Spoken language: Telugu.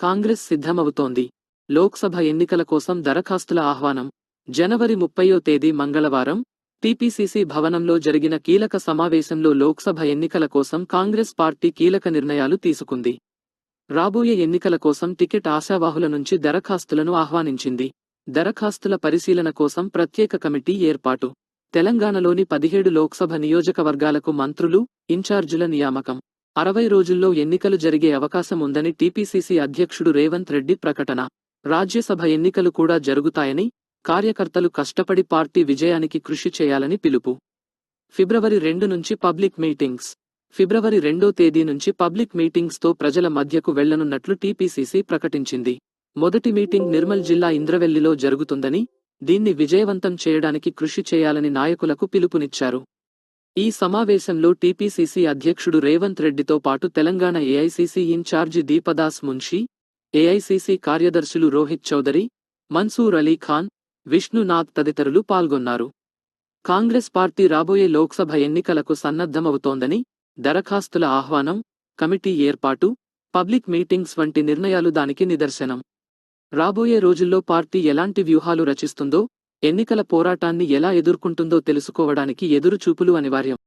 కాంగ్రెస్ సిద్ధమవుతోంది. లోక్సభ ఎన్నికల కోసం దరఖాస్తుల ఆహ్వానం. జనవరి ముప్పయో తేదీ మంగళవారం టీపీసీసీ భవనంలో జరిగిన కీలక సమావేశంలో లోక్సభ ఎన్నికల కోసం కాంగ్రెస్ పార్టీ కీలక నిర్ణయాలు తీసుకుంది. రాబోయే ఎన్నికల కోసం టికెట్ ఆశావాహుల నుంచి దరఖాస్తులను ఆహ్వానించింది. దరఖాస్తుల పరిశీలన కోసం ప్రత్యేక కమిటీ ఏర్పాటు. తెలంగాణలోని పదిహేడు లోక్సభ నియోజకవర్గాలకు మంత్రులు ఇన్ఛార్జుల నియామకం. అరవై రోజుల్లో ఎన్నికలు జరిగే అవకాశం ఉందని టీపీసీసీ అధ్యక్షుడు రేవంత్ రెడ్డి ప్రకటన. రాజ్యసభ ఎన్నికలు కూడా జరుగుతాయని కార్యకర్తలు కష్టపడి పార్టీ విజయానికి కృషి చేయాలని పిలుపు. ఫిబ్రవరి రెండు నుంచి పబ్లిక్ మీటింగ్స్. ఫిబ్రవరి రెండో తేదీ నుంచి పబ్లిక్ మీటింగ్స్తో ప్రజల మధ్యకు వెళ్ళనున్నట్లు టీపీసీసీ ప్రకటించింది. మొదటి మీటింగ్ నిర్మల్ జిల్లా ఇంద్రవెల్లిలో జరుగుతుందని దీన్ని విజయవంతం చేయడానికి కృషి చేయాలని నాయకులకు పిలుపునిచ్చారు. ఈ సమావేశంలో టీపీసీసీ అధ్యక్షుడు రేవంత్ రెడ్డితో పాటు Telangana A I C C incharge Deepadas Munshi A I C C కార్యదర్శులు రోహిత్ చౌదరి మన్సూర్ అలీ ఖాన్ విష్ణునాథ్ తదితరులు పాల్గొన్నారు. కాంగ్రెస్ పార్టీ రాబోయే లోక్సభ ఎన్నికలకు సన్నద్ధమవుతోందని దరఖాస్తుల ఆహ్వానం కమిటీ ఏర్పాటు పబ్లిక్ మీటింగ్స్ వంటి నిర్ణయాలు దానికి నిదర్శనం. రాబోయే రోజుల్లో పార్టీ ఎలాంటి వ్యూహాలు రచిస్తుందో ఎన్నికల పోరాటాన్ని ఎలా ఎదుర్కొంటుందో తెలుసుకోవడానికి ఎదురుచూపులు అనివార్యం.